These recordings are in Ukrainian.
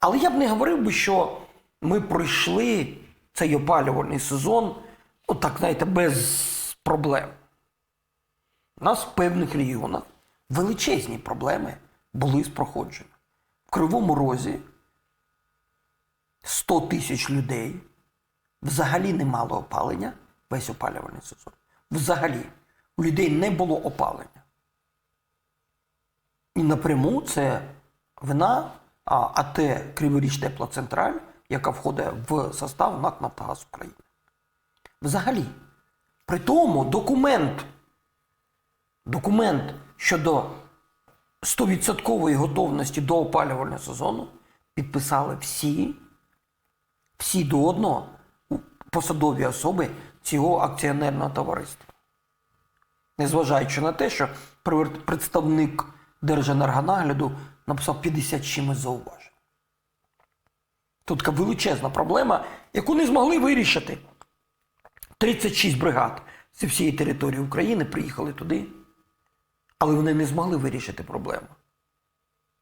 Але я б не говорив би, що ми пройшли цей опалювальний сезон, отак, знаєте, без проблем. У нас в певних регіонах величезні проблеми були з проходженням. В Кривому Розі 100 тисяч людей взагалі не мало опалення весь опалювальний сезон. Взагалі. У людей не було опалення. І напряму це вина АТ Криворіч Теплоцентраль, яка входить в состав НАК Нафтогаз України. Взагалі. При тому документ, документ щодо 100% готовності до опалювального сезону підписали всі, всі до одного посадові особи цього акціонерного товариства. Незважаючи на те, що представник Держенергонагляду написав 50 з чимось зауважень. Тут така величезна проблема, яку не змогли вирішити. 36 бригад зі всієї території України приїхали туди, але вони не змогли вирішити проблему.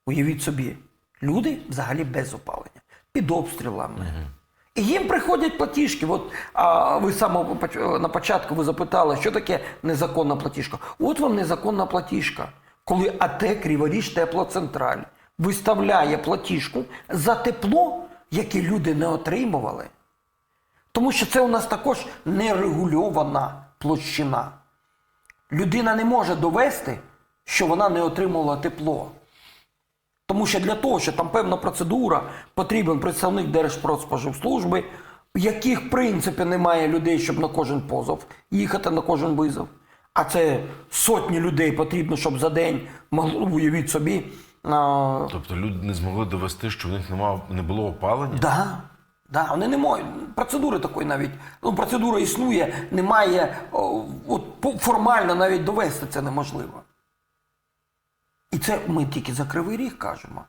Уявіть собі, люди взагалі без опалення, під обстрілами. І їм приходять платіжки. От а, ви саме на початку ви запитали, що таке незаконна платіжка. От вам незаконна платіжка, коли АТ Криворіж Теплоцентраль виставляє платіжку за тепло, яке люди не отримували. Тому що це у нас також нерегульована площина. Людина не може довести, що вона не отримувала тепло. Тому що для того, що там певна процедура, потрібен представник Держпродспоживслужби, яких в принципі немає людей, щоб на кожен позов їхати на кожен визов. А це сотні людей потрібно, щоб за день могли уявіть собі. А, Тобто люди не змогли довести, що в них нема, не було опалення? Да, да, вони не можуть. Процедури такої навіть. Ну, процедура існує, немає. о, От формально навіть довести це неможливо. І це ми тільки за кривий ріг кажемо.